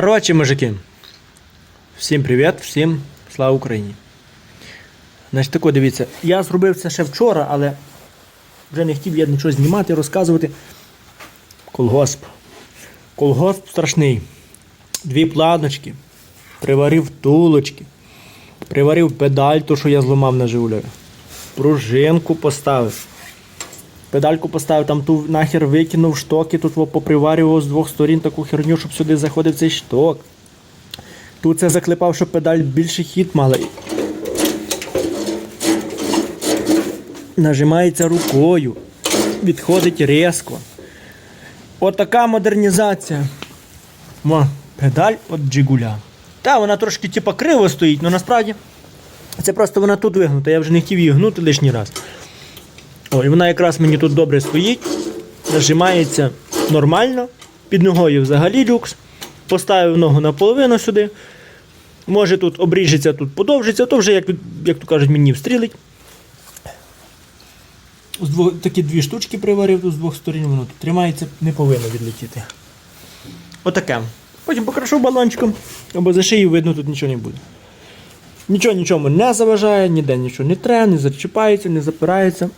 Короче, мужики. Всім привіт, всім слава Україні. Значить, тако, дивіться, я зробив це ще вчора, але вже не хотів я нічого знімати, розказувати. Колгосп. Колгосп страшний. Дві планочки. Приварив тулочки. Приварив педаль, ту, що я зламав на Жигулеві. Пружинку поставив. Педальку поставив, там ту нахер викинув штоки, тут поприварював з двох сторін таку херню, щоб сюди заходив цей шток. Тут це заклепав, щоб педаль більший хід мала. Нажимається рукою, відходить різко. Отака модернізація. Мо, педаль от Джигуля. Та, вона трошки типа криво стоїть, але насправді це просто вона тут вигнута. Я вже не хотів її гнути лишній раз. О, вона якраз мені тут добре стоїть, нажимається нормально, під ногою взагалі люкс. Поставив ногу наполовину сюди. Може тут обріжеться, тут подовжиться, то вже, як, як то кажуть, мені встрілить. Двох, такі дві штучки приварив тут з двох сторін, воно тут тримається, не повинно відлетіти. Отаке. Потім покрашу балончиком, або за шиї видно, тут нічого не буде. Нічого нічому не заважає, ніде нічого не треба, не зачіпається, не запирається.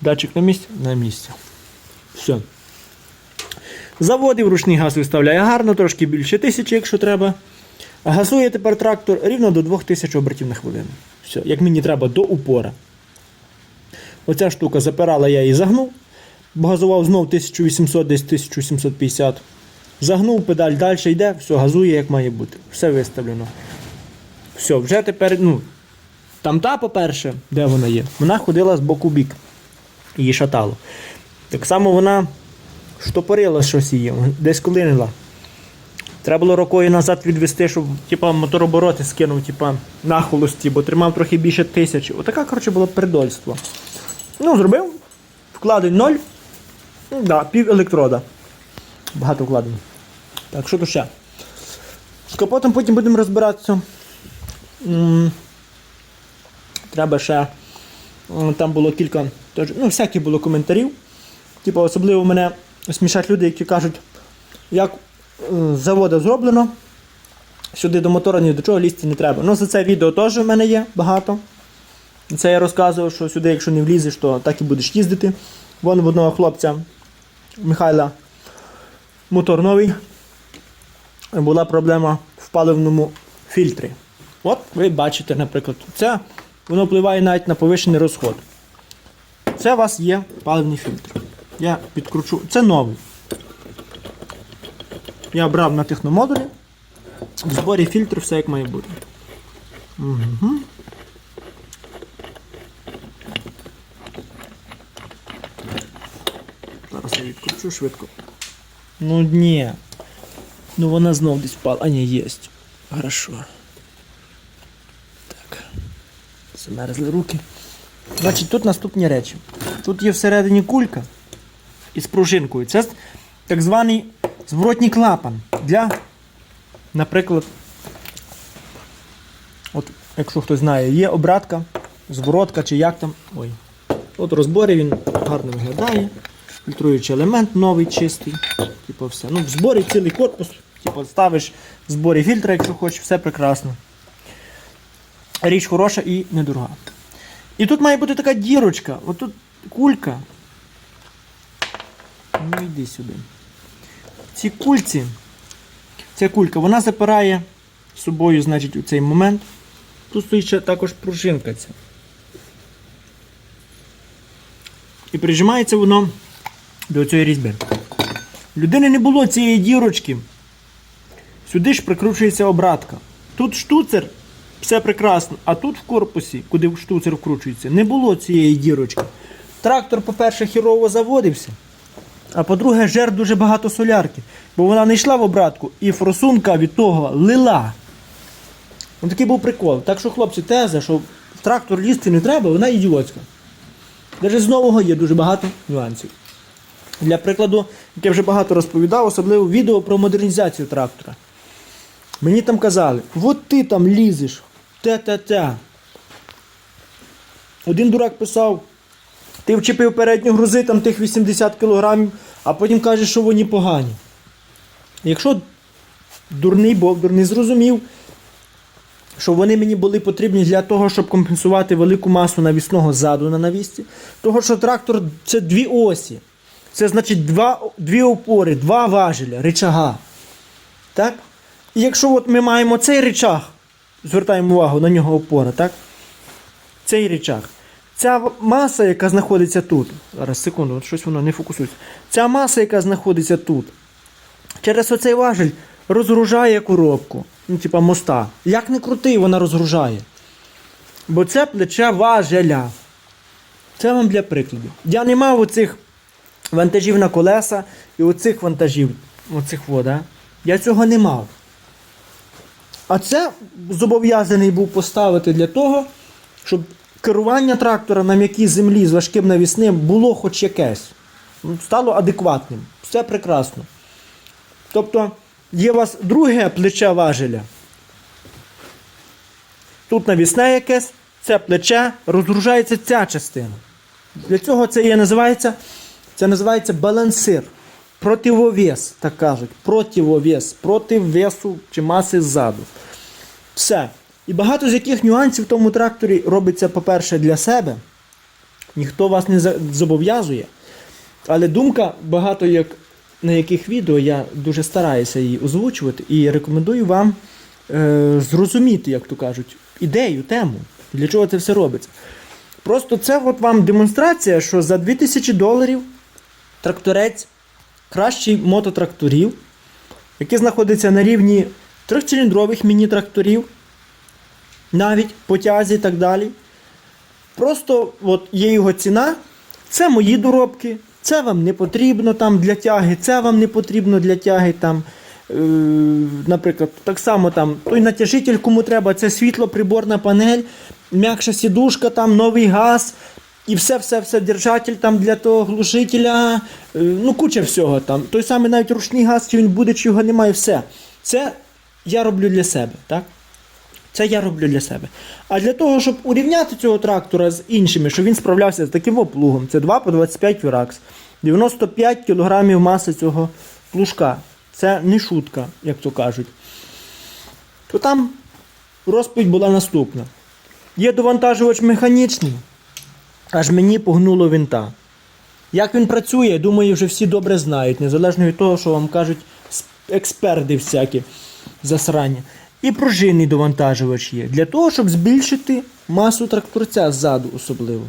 Датчик на місці? На місці. Все. Заводив ручний газ виставляє гарно, трошки більше тисячі, якщо треба. Газує тепер трактор рівно до 2000 обертів на хвилину. Все, як мені треба до упора. Оця штука запирала, я її загнув. Газував знов 1800, десь 1750. Загнув, педаль далі йде, все, газує як має бути. Все виставлено. Все, вже тепер, ну, там та, по-перше, де вона є, вона ходила з боку бік. Її шатало. Так само вона штопорила щось її, десь колинила. Треба було рукою назад відвести, щоб типа, моторобороти скинув типа, на холості, бо тримав трохи більше тисячі. Отака, коротше, було придольство. Ну, зробив. Вкладень ноль. Ну, да, пів електрода. Багато вкладень. Так, що то ще? З капотом потім будемо розбиратися. М, Треба ще. Там було кілька. Ну, всяких було коментарів. Типу, особливо мене смішать люди, які кажуть, як з заводу зроблено. Сюди до мотора ні до чого лізти не треба. Ну, за це відео теж в мене є багато. Це я розказував, що сюди, якщо не влізеш, то так і будеш їздити. Вон в одного хлопця Михайла мотор новий. Була проблема в паливному фільтрі. От ви бачите, наприклад, це воно впливає навіть на повищений розход. Це у вас є паливний фільтр. Я підкручу. Це новий. Я брав на техномодулі. В зборі фільтр все як має бути. Угу. Зараз я відкручу швидко. Ну ні. Ну вона знов десь впала. А ні, є. Хорошо. Так. Замерзли руки. Значить, тут наступні речі. Тут є всередині кулька із пружинкою. Це так званий зворотній клапан для, наприклад, от, якщо хтось знає, є обратка, зворотка чи як там. Ой. От розборі він гарно виглядає. Фільтруючий елемент новий, чистий. Типу все. Ну, в зборі цілий корпус. Типу, ставиш в зборі фільтра, якщо хочеш, все прекрасно. Річ хороша і недорога. І тут має бути така дірочка. Отут кулька. Ну йди сюди. Ці кульці, ця кулька, вона запирає собою, значить, у цей момент. Тут стоїть ще також пружинка ця. І прижимається воно до цієї різьби. Людини не було цієї дірочки. Сюди ж прикручується обратка. Тут штуцер, все прекрасно, а тут в корпусі, куди штуцер вкручується, не було цієї дірочки. Трактор, по-перше, хірово заводився. А по-друге, жер дуже багато солярки. Бо вона не йшла в обратку і форсунка від того лила. Ось такий був прикол. Так що, хлопці, теза, що в трактор лізти не треба, вона ідіотська. Навіть з нового є дуже багато нюансів. Для прикладу, як я вже багато розповідав, особливо відео про модернізацію трактора. Мені там казали, от ти там лізеш, те-те-те. Один дурак писав, ти вчепив передню грузи там тих 80 кг, а потім кажеш, що вони погані. Якщо дурний бовдур не зрозумів, що вони мені були потрібні для того, щоб компенсувати велику масу навісного ззаду на навісці. Того, що трактор це дві осі. Це значить два, дві опори, два важеля, рычага. Так? І якщо от ми маємо цей рычаг, звертаємо увагу на нього опора, так? Цей рычаг. Ця маса, яка знаходиться тут. Зараз, секунду, щось воно не фокусується. Ця маса, яка знаходиться тут, через оцей важель розгружає коробку. Ну, типа моста. Як не крути, вона розгружає. Бо це плече важеля. Це вам для прикладу. Я не мав оцих вантажів на колеса і оцих вантажів, оцих вода. Я цього не мав. А це зобов'язаний був поставити для того, щоб керування трактора на м'якій землі з важким навісним було хоч якесь. Ну, Стало адекватним. Все прекрасно. Тобто є у вас друге плече важеля. Тут навісне якесь, це плече, розгружається ця частина. Для цього це є, називається, це називається балансир. Противовес, так кажуть. Противовес. Проти весу чи маси ззаду. Все. І багато з яких нюансів в тому тракторі робиться, по-перше, для себе. Ніхто вас не зобов'язує. Але думка, багато як на яких відео я дуже стараюся її озвучувати і рекомендую вам е, зрозуміти, як то кажуть, ідею, тему, для чого це все робиться. Просто це от вам демонстрація, що за 2000 доларів тракторець кращий мототракторів, який знаходиться на рівні трьохциліндрових міні-тракторів, навіть по тязі і так далі. Просто от є його ціна, це мої доробки, це вам не потрібно там для тяги, це вам не потрібно для тяги. Там, е, наприклад, так само там той натяжитель, кому треба, це світло-приборна панель, м'якша сідушка, там новий газ. І все-все-все держатель там для того глушителя, е, ну куча всього там. Той самий навіть ручний газ, чи він буде, чи його немає, все. Це я роблю для себе, так? Це я роблю для себе. А для того, щоб урівняти цього трактора з іншими, щоб він справлявся з таким оплугом, це 2 по 25 Віракс, 95 кг маси цього плужка. Це не шутка, як то кажуть. То там розповідь була наступна. Є довантажувач механічний, аж мені погнуло винта. Як він працює, думаю, вже всі добре знають, незалежно від того, що вам кажуть експерти всякі засрання. І пружинний довантажувач є. Для того, щоб збільшити масу тракторця ззаду особливо.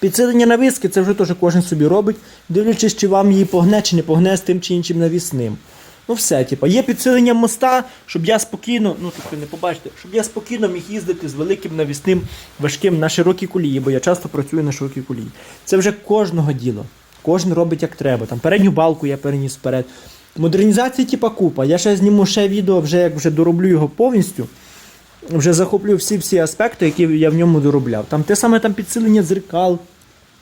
Підсилення навіски це вже теж кожен собі робить, дивлячись, чи вам її погне, чи не погне з тим чи іншим навісним. Ну все, типа, є підсилення моста, щоб я спокійно, ну тут ви не побачите, щоб я спокійно міг їздити з великим навісним важким на широкій колії, бо я часто працюю на широкій колії. Це вже кожного діло. Кожен робить як треба. Там передню балку я переніс вперед. Модернізації, типа купа. Я ще зніму ще відео, вже як вже дороблю його повністю. Вже захоплю всі-всі аспекти, які я в ньому доробляв. Там те саме там підсилення дзеркал,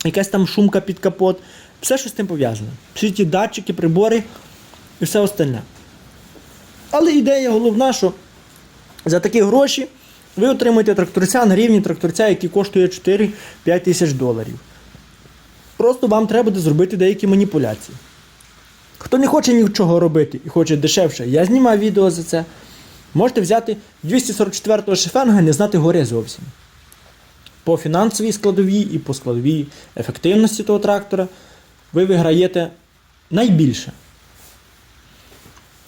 якась там шумка під капот. Все, що з тим пов'язано. Всі ті датчики, прибори і все остальне. Але ідея головна, що за такі гроші ви отримуєте тракторця на рівні тракторця, який коштує 4-5 тисяч доларів. Просто вам треба буде зробити деякі маніпуляції. Хто не хоче нічого робити і хоче дешевше, я знімаю відео за це. Можете взяти 244-го шефенга і не знати горя зовсім. По фінансовій складовій і по складовій ефективності того трактора ви виграєте найбільше.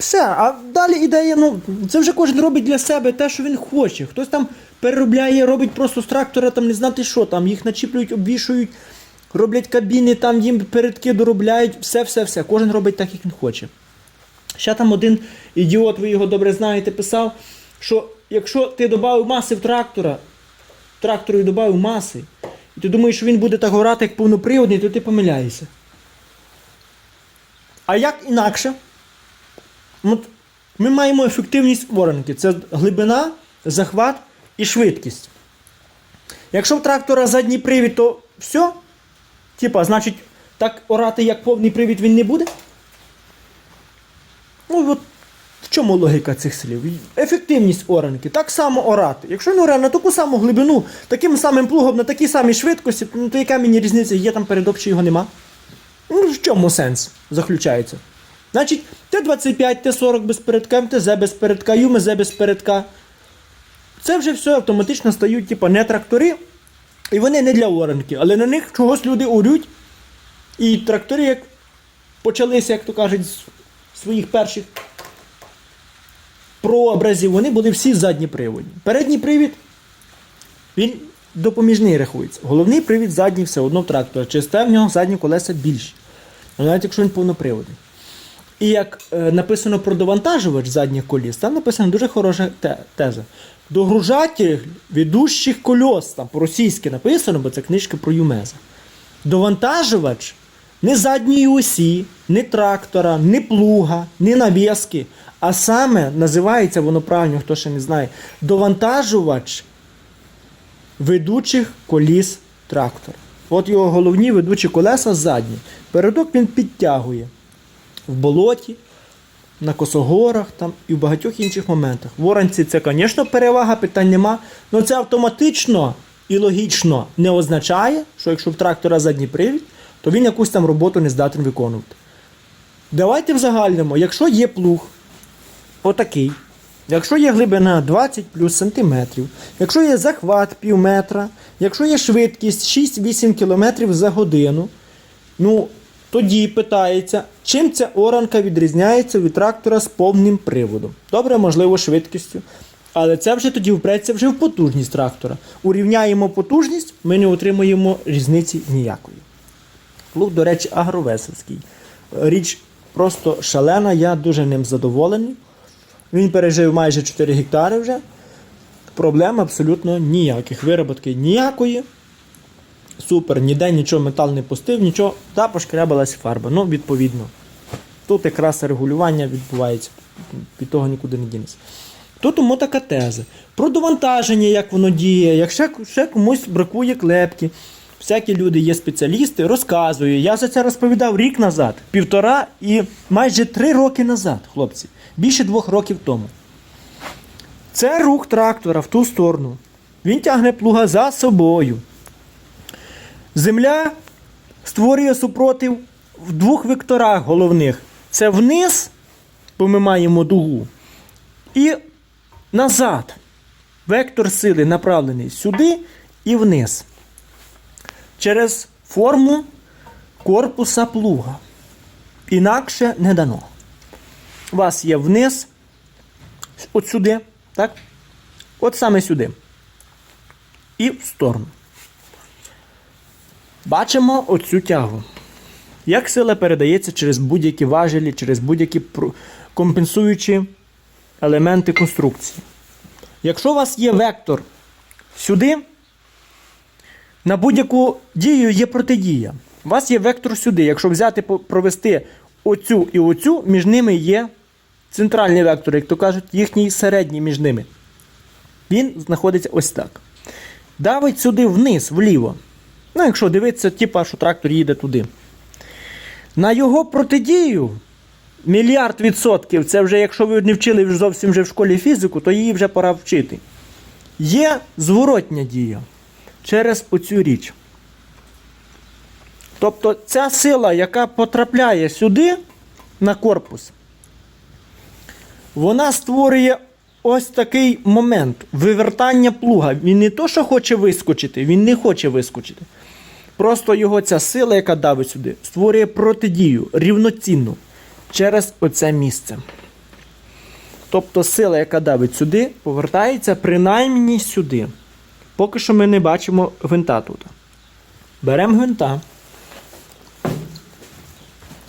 Все, а далі ідея, ну, це вже кожен робить для себе те, що він хоче. Хтось там переробляє, робить просто з трактора, там не знати що, там їх начіплюють, обвішують, роблять кабіни, там їм передки доробляють, все-все-все. Кожен робить так, як він хоче. Ще там один ідіот, ви його добре знаєте, писав, що якщо ти додав маси в трактора, трактору додав маси, і ти думаєш, що він буде так горати, як повноприводний, то ти помиляєшся. А як інакше? От ми маємо ефективність воронки. Це глибина, захват і швидкість. Якщо в трактора задній привід, то все. Типа, значить, так орати, як повний привід, він не буде. Ну, от в чому логіка цих слів? Ефективність оранки. Так само орати. Якщо він оре на таку саму глибину, таким самим плугом, на такій самій швидкості, ну, то яка мені різниця, є там передок чи його нема? Ну, в чому сенс заключається? Значить, Т-25, Т-40 без передка, МТЗ без передка, ЮМЗ без передка. Це вже все автоматично стають, типу, не трактори, і вони не для оранки, але на них чогось люди урють. І трактори, як почалися, як то кажуть, з своїх перших прообразів, вони були всі задніприводні. Передній привід, він допоміжний рахується. Головний привід задній все одно в трактора. Через в нього задні колеса більші. Ну, Навіть якщо він повноприводний. І як е, написано про довантажувач задніх коліс, там написано дуже хороша те- теза. Догружатель ведущих кольос, там по-російськи написано, бо це книжка про Юмеза. Довантажувач не задньої осі, не трактора, не плуга, не навіски, а саме називається воно правильно, хто ще не знає, довантажувач ведучих коліс трактора. От його головні ведучі колеса задні. Передок він підтягує в болоті, на косогорах там, і в багатьох інших моментах. В оранці це, звісно, перевага, питань нема. але це автоматично і логічно не означає, що якщо в трактора задній привід, то він якусь там роботу не здатен виконувати. Давайте в загальному, якщо є плуг, отакий, якщо є глибина 20 плюс сантиметрів, якщо є захват пів метра, якщо є швидкість 6-8 км за годину, ну, тоді питається, чим ця оранка відрізняється від трактора з повним приводом. Добре, можливо, швидкістю. Але це вже тоді впреться вже в потужність трактора. Урівняємо потужність, ми не отримуємо різниці ніякої. Плуг, до речі, агровесельський. Річ просто шалена, я дуже ним задоволений. Він пережив майже 4 гектари вже. Проблем абсолютно ніяких. Вироботки ніякої. Супер, ніде нічого метал не пустив, нічого, та пошкрябалась фарба. Ну, відповідно. Тут якраз регулювання відбувається, від того нікуди не дінеться. Тут тому така теза. Про довантаження, як воно діє, якщо ще комусь бракує клепки, всякі люди є спеціалісти, розказую. Я за це розповідав рік назад, півтора і майже три роки назад, хлопці. Більше двох років тому. Це рух трактора в ту сторону. Він тягне плуга за собою. Земля створює супротив в двох векторах головних. Це вниз, бо ми маємо дугу, і назад. Вектор сили направлений сюди і вниз. Через форму корпуса плуга. Інакше не дано. У вас є вниз, от сюди, так? От саме сюди. І в сторону. Бачимо оцю тягу. Як сила передається через будь-які важелі, через будь-які компенсуючі елементи конструкції. Якщо у вас є вектор сюди, на будь-яку дію є протидія. У вас є вектор сюди. Якщо взяти, провести оцю і оцю, між ними є центральний вектор, як то кажуть, їхній середній між ними. Він знаходиться ось так. Давить сюди вниз, вліво. Ну, якщо дивитися, типа, що трактор їде туди. На його протидію мільярд відсотків, це вже якщо ви не вчили зовсім вже в школі фізику, то її вже пора вчити. Є зворотня дія через оцю річ. Тобто ця сила, яка потрапляє сюди на корпус, вона створює ось такий момент вивертання плуга. Він не то, що хоче вискочити, він не хоче вискочити. Просто його ця сила, яка давить сюди, створює протидію рівноцінну через оце місце. Тобто сила, яка давить сюди, повертається принаймні сюди. Поки що ми не бачимо гвинта тут. Беремо гвинта.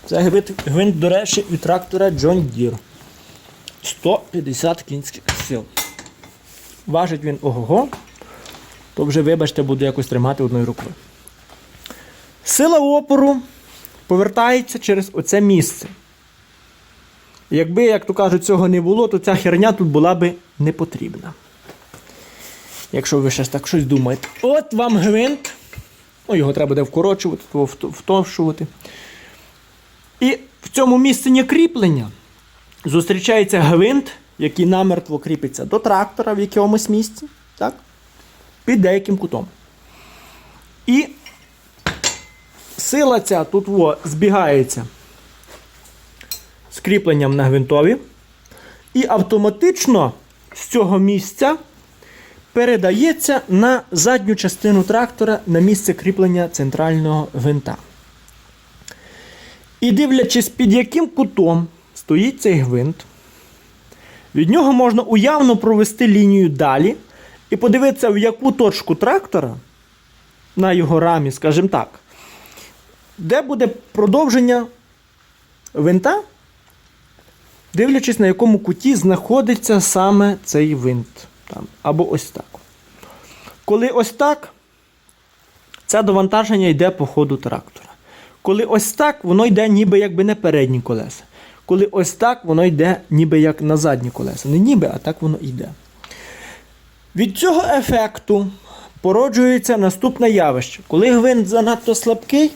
Це гвинт, до речі, від трактора John Deere. 150 кінських сил. Важить він ого-го, то вже, вибачте, буду якось тримати одною рукою. Сила опору повертається через оце місце. Якби, як то кажуть, цього не було, то ця херня тут була би не потрібна. Якщо ви ще так щось думаєте. От вам гвинт. Ну, його треба буде вкорочувати, то втовшувати. І в цьому місці кріплення зустрічається гвинт, який намертво кріпиться до трактора в якомусь місці, так? під деяким кутом. І сила ця тут во, збігається з кріпленням на гвинтові. І автоматично з цього місця передається на задню частину трактора на місце кріплення центрального гвинта. І дивлячись, під яким кутом стоїть цей гвинт, від нього можна уявно провести лінію далі і подивитися, в яку точку трактора на його рамі, скажімо так, де буде продовження винта, дивлячись, на якому куті знаходиться саме цей винт. Там, або ось так. Коли ось так, це довантаження йде по ходу трактора. Коли ось так, воно йде ніби якби не передні колеса. Коли ось так, воно йде ніби як на задні колеса. Не ніби, а так воно йде. Від цього ефекту породжується наступне явище. Коли гвинт занадто слабкий,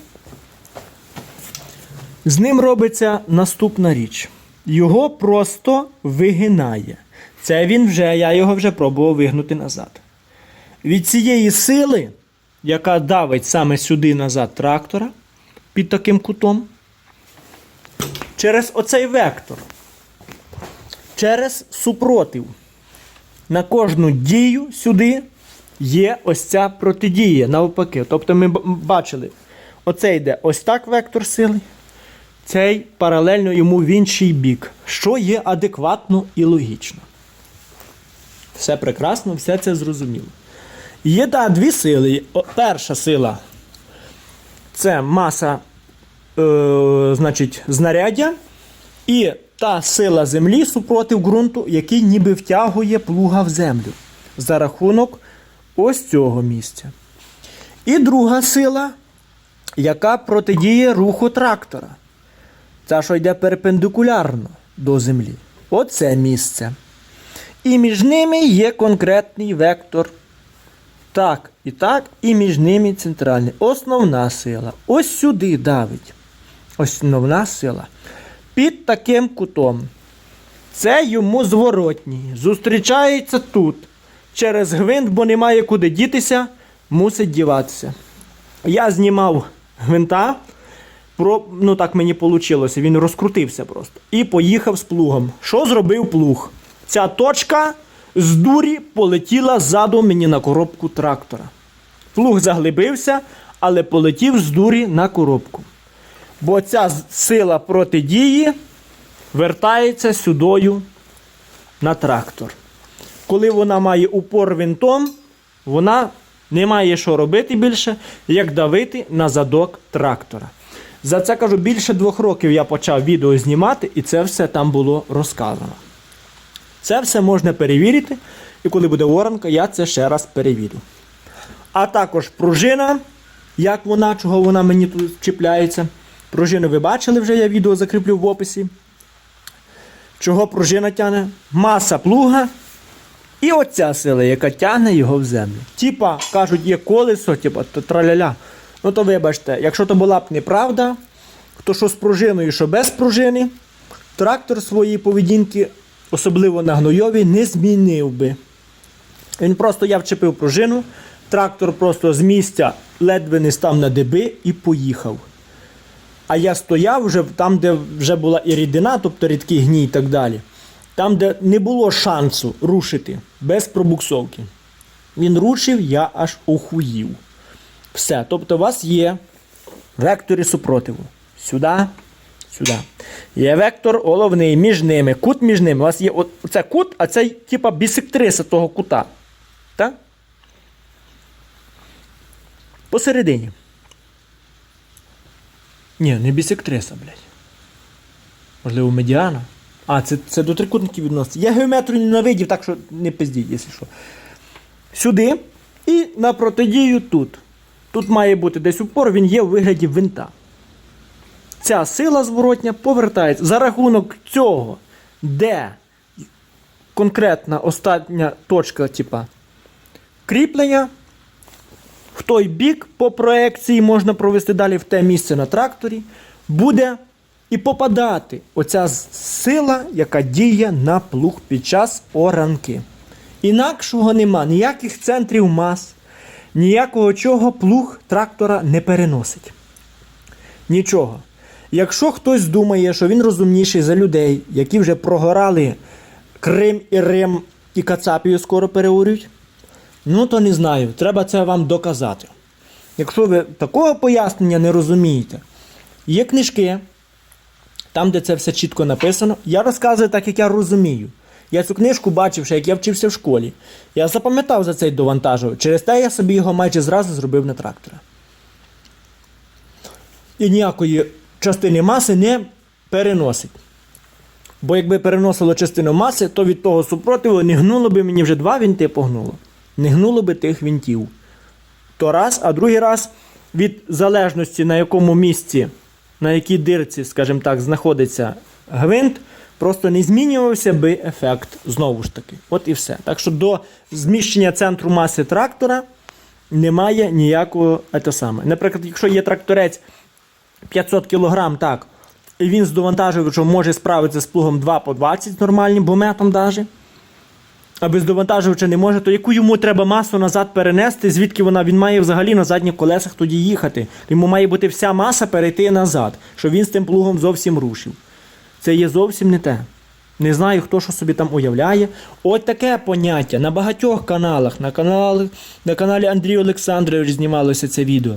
з ним робиться наступна річ. Його просто вигинає. Це він вже, я його вже пробував вигнути назад. Від цієї сили, яка давить саме сюди назад трактора під таким кутом, через оцей вектор, через супротив, на кожну дію сюди є ось ця протидія навпаки. Тобто ми бачили, оце йде ось так вектор сили, цей паралельно йому в інший бік, що є адекватно і логічно. Все прекрасно, все це зрозуміло. Є да, дві сили. Перша сила це маса е, значить, знаряддя, і та сила землі супротив ґрунту, який ніби втягує плуга в землю за рахунок ось цього місця. І друга сила, яка протидіє руху трактора. Це, що йде перпендикулярно до землі. Оце місце. І між ними є конкретний вектор. Так і так, і між ними центральний. Основна сила. Ось сюди давить. Основна сила. Під таким кутом. Це йому зворотній. Зустрічається тут. Через гвинт, бо немає куди дітися, мусить діватися. Я знімав гвинта. Про, ну так мені вийшло, він розкрутився просто. І поїхав з плугом. Що зробив плуг? Ця точка з дурі полетіла ззаду мені на коробку трактора. Плуг заглибився, але полетів з дурі на коробку. Бо ця сила протидії вертається сюдою на трактор. Коли вона має упор винтом, вона не має що робити більше, як давити на задок трактора. За це кажу, більше двох років я почав відео знімати, і це все там було розказано. Це все можна перевірити, і коли буде воронка, я це ще раз перевірю. А також пружина, як вона, чого вона мені тут чіпляється. Пружину ви бачили вже, я відео закріплю в описі. Чого пружина тягне? Маса плуга. І оця сила, яка тягне його в землю. Типа, кажуть, є колесо, типа, траляля. Ну то вибачте, якщо то була б неправда, то що з пружиною, що без пружини, трактор своєї поведінки, особливо на гнойові, не змінив би. Він просто я вчепив пружину, трактор просто з місця ледве не став на деби і поїхав. А я стояв вже там, де вже була і рідина, тобто рідкий гній і так далі. Там, де не було шансу рушити без пробуксовки. Він рушив, я аж охуїв. Все. Тобто у вас є вектори супротиву. Сюди, сюди. Є вектор головний між ними, кут між ними. У вас є от, це кут, а це типа бісектриса того кута. Так? Посередині. Ні, не бісектриса, блядь. Можливо, медіана. А, це, це до трикутників відноситься. Я геометрію ненавидів, так що не пиздіть, якщо що. Сюди і на протидію тут. Тут має бути десь упор, він є у вигляді винта. Ця сила зворотня повертається. За рахунок цього, де конкретна остання точка, типа, кріплення, в той бік по проекції можна провести далі в те місце на тракторі, буде і попадати оця сила, яка діє на плуг під час оранки. Інакшого нема, ніяких центрів мас, ніякого чого плуг трактора не переносить. Нічого. Якщо хтось думає, що він розумніший за людей, які вже прогорали Крим і Рим і Кацапію скоро переурють, ну то не знаю, треба це вам доказати. Якщо ви такого пояснення не розумієте, є книжки, там, де це все чітко написано, я розказую так, як я розумію. Я цю книжку бачив, ще як я вчився в школі. Я запам'ятав за цей довантажувач. Через те я собі його майже зразу зробив на трактора. І ніякої частини маси не переносить. Бо якби переносило частину маси, то від того супротиву не гнуло би мені вже два вінти погнуло. Не гнуло би тих вінтів. То раз, а другий раз від залежності, на якому місці, на якій дирці, скажімо так, знаходиться гвинт, просто не змінювався би ефект знову ж таки. От і все. Так що до зміщення центру маси трактора немає ніякого те саме. Наприклад, якщо є тракторець 500 кг, так, і він з довантажувачем може справитися з плугом 2 по 20 нормальним бометом даже. А без довантажувача не може, то яку йому треба масу назад перенести, звідки вона він має взагалі на задніх колесах тоді їхати. Йому має бути вся маса перейти назад, щоб він з тим плугом зовсім рушив. Це є зовсім не те. Не знаю, хто що собі там уявляє. От таке поняття на багатьох каналах. На, каналі, на каналі Андрій Олександрович знімалося це відео.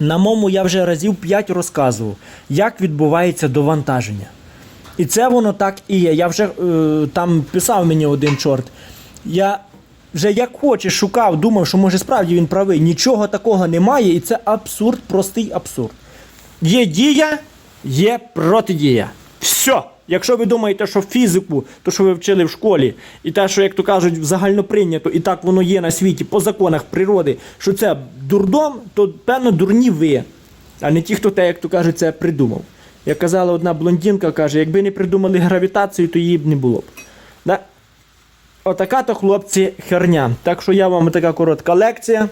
На моєму я вже разів 5 розказував, як відбувається довантаження. І це воно так і є. Я вже е, там писав мені один чорт. Я вже як хочеш шукав, думав, що може справді він правий. Нічого такого немає, і це абсурд, простий абсурд. Є дія, є протидія. Все. Якщо ви думаєте, що фізику, то що ви вчили в школі, і те, що, як то кажуть, загально прийнято, і так воно є на світі по законах природи, що це дурдом, то певно дурні ви, а не ті, хто те, як то кажуть, це придумав. Як казала одна блондинка, каже, якби не придумали гравітацію, то її б не було б. Да? Отака то, хлопці, херня. Так що я вам така коротка лекція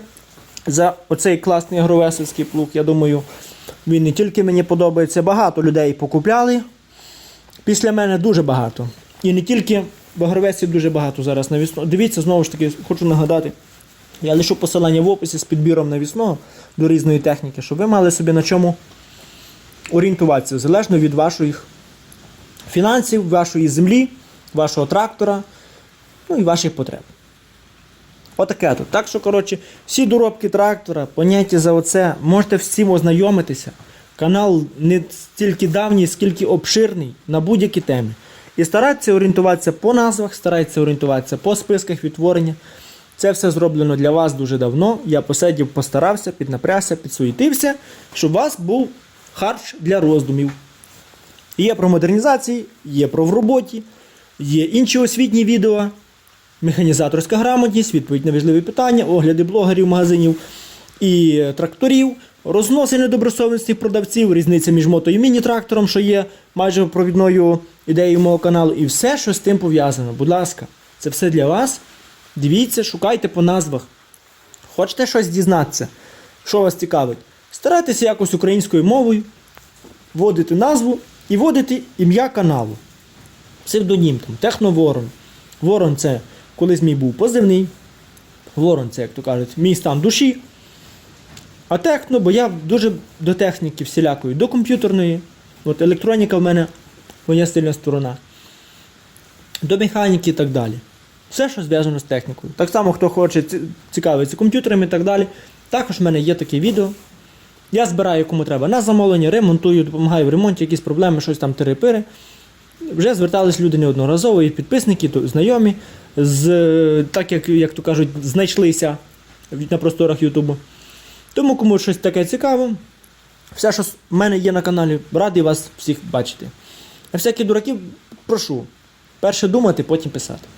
за оцей класний агровесельський плуг. Я думаю, він не тільки мені подобається, багато людей покупляли. Після мене дуже багато. І не тільки в агровесі дуже багато зараз навісно. Дивіться, знову ж таки, хочу нагадати. Я лишу посилання в описі з підбіром навісного до різної техніки, щоб ви мали собі на чому орієнтуватися, залежно від ваших фінансів, вашої землі, вашого трактора, ну і ваших потреб. Отаке тут. Так що, коротше, всі доробки трактора, поняття за оце, можете всім ознайомитися. Канал не стільки давній, скільки обширний на будь-які теми. І старайтеся орієнтуватися по назвах, старайтеся орієнтуватися по списках відтворення. Це все зроблено для вас дуже давно. Я посидів, постарався, піднапрягся, підсуетився, щоб у вас був харч для роздумів. Є про модернізації, є про в роботі, є інші освітні відео, механізаторська грамотність, відповідь на важливі питання, огляди блогерів, магазинів і тракторів, розноси недобросовісних продавців, різниця між мото і міні-трактором, що є майже провідною ідеєю мого каналу, і все, що з тим пов'язано. Будь ласка, це все для вас. Дивіться, шукайте по назвах. Хочете щось дізнатися? Що вас цікавить? Старайтеся якось українською мовою вводити назву і вводити ім'я каналу. Псевдонім там, Техноворон. Ворон це колись мій був позивний. Ворон це, як то кажуть, мій стан душі. А техно, бо я дуже до техніки всілякої, до комп'ютерної. От електроніка в мене моя сильна сторона. До механіки і так далі. Все, що зв'язано з технікою. Так само, хто хоче ці- цікавиться комп'ютерами і так далі. Також в мене є таке відео. Я збираю кому треба на замовлення, ремонтую, допомагаю в ремонті, якісь проблеми, щось там тири-пири. Вже звертались люди неодноразово, і підписники, і знайомі, з, так як, як то кажуть, знайшлися на просторах Ютубу. Тому кому щось таке цікаво, все, що в мене є на каналі, радий вас всіх бачити. А всякі дураків прошу, перше думати, потім писати.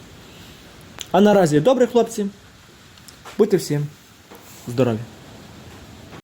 А наразі добре, хлопці. Будьте всім здорові!